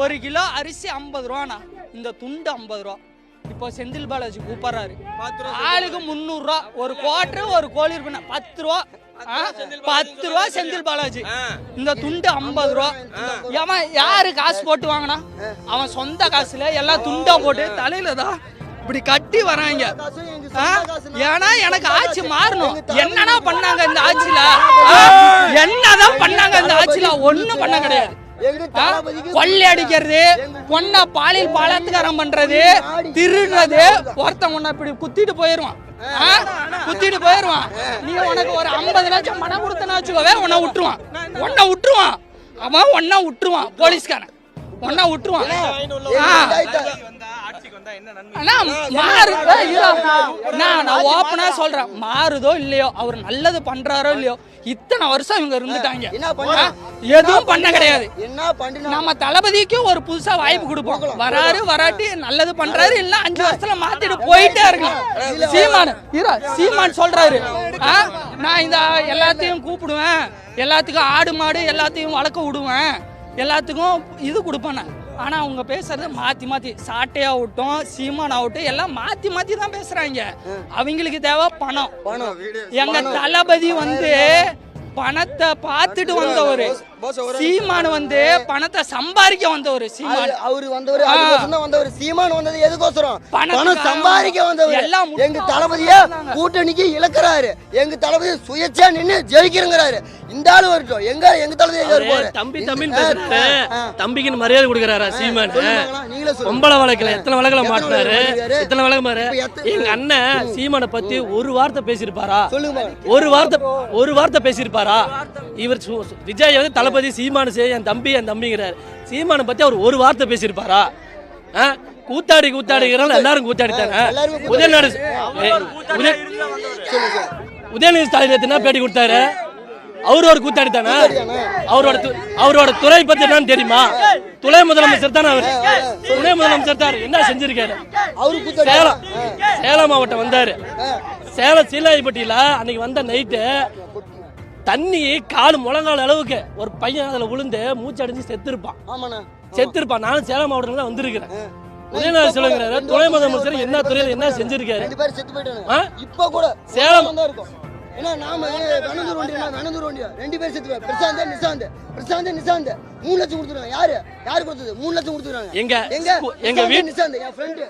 ஒரு கிலோ அரிசி ஐம்பது ரூபாண்ணா. இந்த துண்டு ஐம்பது ரூபா. இப்போ செந்தில் பாலாஜி கூப்பிட்றாரு. ஆளுக்கு முந்நூறுரூவா. ஒரு குவார்டர் ஒரு கோழி இருப்பினா பத்து ரூபா. ஆ? பத்து ரூபா செந்தில் பாலாஜி. இந்த துண்டு ஐம்பது ரூபா. அவன் யாரு காசு போட்டு வாங்கினா? அவன் சொந்த காசுல எல்லாம் துண்டா போட்டு தலையில தான் இப்படி கட்டி வராங்க. ஏன்னா எனக்கு ஆட்சி மாறணும். என்னன்னா பண்ணாங்க இந்த ஆட்சியில? என்னதான் பண்ணாங்க இந்த ஆட்சியில? ஒண்ணும் பண்ண கிடையாது. கொள்ளை அடிக்கிறது பொண்ணை பாலியல் பலாத்காரம் பண்றது திருடுறது ஒருத்தன் உன்னை இப்படி குத்திட்டு போயிருவான் ஆ? குத்திட்டு போயிருவான் நீ உனக்கு ஒரு ஐம்பது லட்சம் பணம் கொடுத்தனா வச்சுக்கோவே உன்னை விட்டுருவான் உன்னை விட்டுருவான் அவன் உன்னை விட்டுருவான் போலீஸ்காரன் உன்னை விட்டுருவான் நான் நான் ஓப்பனா சொல்றேன். மாறுதோ இல்லையோ? அவர் நல்லது பண்றாரோ இல்லையோ? இத்தனை வருஷம் இவங்க இருந்துட்டாங்க? எதுவும் பண்ண கிடையாது. என்ன பண்ணினா நம்ம தளபதிக்கு ஒரு புதுசா வாய்ப்பு கொடுப்போம். வராரு வராட்டி நல்லது பண்றாரு இல்ல அஞ்சு வருஷத்துல மாத்திட்டு போயிட்டே இருக்கலாம். சீமான் சீமான் சொல்றாரு. நான் இந்த எல்லாத்தையும் கூப்பிடுவேன். எல்லாத்துக்கும் ஆடு மாடு எல்லாத்தையும் வளர்க்க விடுவேன். எல்லாத்துக்கும் இது கொடுப்பேன் நான். ஆனா அவங்க பேசுறது மாத்தி மாத்தி. சாட்டையா ஆகட்டும் சீமான் ஆகட்டும் எல்லாம் மாத்தி மாத்தி தான் பேசுறாங்க. அவங்களுக்கு தேவை பணம். பணம். எங்க தளபதி வந்து பணத்தை பார்த்துட்டு வந்தவரு. சீமான் வந்து பணத்தை சம்பாதிக்க வந்தவரு சீமான். அவரு- வந்தவர் வந்தவர். சீமான் வந்தது எதுக்கோசரம்? பணம் சம்பாதிக்க வந்தவர். எல்லாம் எங்க தளபதிய கூட்டணிக்கு இழக்கிறாரு. எங்க தளபதி சுயேட்சையா நின்னு ஜெயிக்கிறங்கிறாரு. இந்த ஆளு வரட்டும். எங்க எங்க தளபதி எங்க இருப்பாரு? தம்பி தம்பின்னு பேசுறாரு தம்பிக்குன்னு மரியாதை கொடுக்குறாரா சீமான்? நீங்களே சொல்லுங்க. வழக்கில் எத்தனை வழக்கில் மாட்டினாரு? எத்தனை வழக்கு மாறு? இப்ப எத்த- எங்க அண்ணன் சீமானை பத்தி ஒரு வார்த்தை பேசியிருப்பாரா? சொல்லுங்க. ஒரு வார்த்தை ஒரு வார்த்தை பேசியிருப்பாரா? இவர் விஜய் வந்து தளபதி சீமானு சே என் தம்பி என் தம்பிங்கிறார். சீமானை பத்தி அவர் ஒரு வார்த்தை பேசியிருப்பாரா? ஆ? கூத்தாடி கூத்தாடிங்கிறாங்க எல்லாரும் கூத்தாடித்தானே? எல்லாருமே உதயநாடு உதயநிதி ஸ்டாலின் எத்தனை பேட்டி கொடுத்தாரு? அவரு ஒரு கூத்தாடி தானே? அவரோட அவரோட துறை பத்தி என்னன்னு தெரியுமா? துணை முதலமைச்சர் தானே அவர்? துணை முதலமைச்சர் தான் என்ன செஞ்சிருக்காரு? அவரு சேலம் சேலம் மாவட்டம் வந்தாரு. சேலம் சீலாயிப்பட்டியில அன்னைக்கு வந்த நைட்டு தண்ணி கால் முழங்கால் அளவுக்கு ஒரு பையன் அதுல விழுந்து மூச்சு அடைஞ்சு செத்துருப்பான் செத்துருப்பான். நானும் சேலம் மாவட்டத்துல தான் வந்திருக்கிறேன். உதயநாத சொல்லுங்கிறாரு துணை முதலமைச்சர் என்ன துறையில என்ன செஞ்சிருக்காரு? இப்ப கூட சேலம். ஏன்னா நாம வெனந்தூர் வண்டியா? வெனந்தூர் வண்டியா? ரெண்டு பேரும் செத்து பிரசாந்த் நிசாந்த். பிரசாந்த் நிசாந்த். மூணு லட்சம் கொடுத்துருக்காங்க. யாரு? யாரு கொடுத்தது? மூணு லட்சம் கொடுத்துருக்காங்க. எங்க? எங்க? எங்க நிசாந்த் என் ஃப்ரெண்டு